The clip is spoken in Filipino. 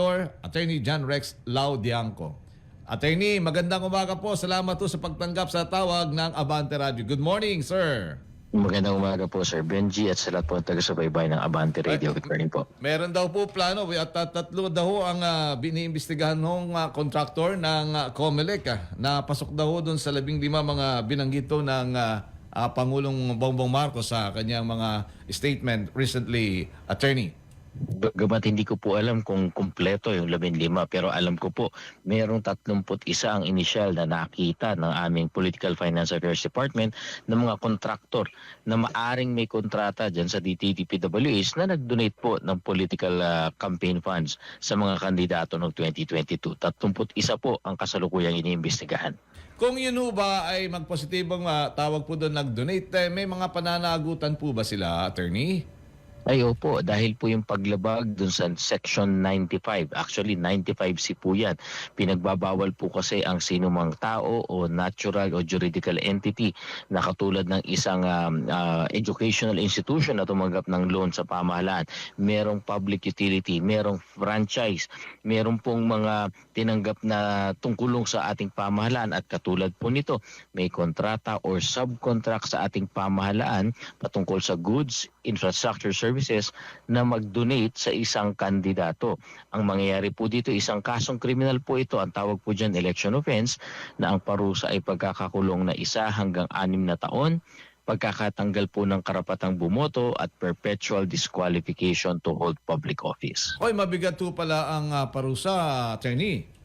Director, Attorney John Rex Laudianco. Attorney, magandang umaga po. Salamat po sa pagtanggap sa tawag ng Abante Radio. Good morning, sir. Magandang umaga po Sir Benji at sa lahat po ng taga-subaybay ng Abante Radio. Good morning po. Meron daw po plano at tat- tatlo daw ang uh, biniimbestigahan ng uh, contractor ng uh, COMELEC ah, na pasok daw doon sa labing lima mga binanggito ng ah, ah, Pangulong Bongbong Marcos sa kanyang mga statement recently, attorney. Bagamat hindi ko po alam kung kumpleto yung 15 pero alam ko po mayroong 31 ang inisyal na nakita ng aming Political Finance Affairs Department ng mga kontraktor na maaring may kontrata dyan sa DTTPWS na nag-donate po ng political ah, campaign funds sa mga kandidato noong 2022. 31 po ang kasalukuyang iniimbestigahan. Kung yun ba ay magpositibong ah, tawag po doon nag-donate, eh, may mga pananagutan po ba sila, attorney? Ay opo, dahil po yung paglabag dun sa Section 95, actually 95C po yan. Pinagbabawal po kasi ang sinumang tao o natural o juridical entity na katulad ng isang um, uh, educational institution na tumanggap ng loan sa pamahalaan. Merong public utility, merong franchise, meron pong mga tinanggap na tungkulong sa ating pamahalaan at katulad po nito, may kontrata or subcontract sa ating pamahalaan patungkol sa goods, infrastructure services na mag-donate sa isang kandidato. Ang mangyayari po dito, isang kasong kriminal po ito, ang tawag po dyan election offense, na ang parusa ay pagkakakulong na isa hanggang anim na taon, pagkakatanggal po ng karapatang bumoto at perpetual disqualification to hold public office. Hoy, mabigat po pala ang ah, parusa, attorney.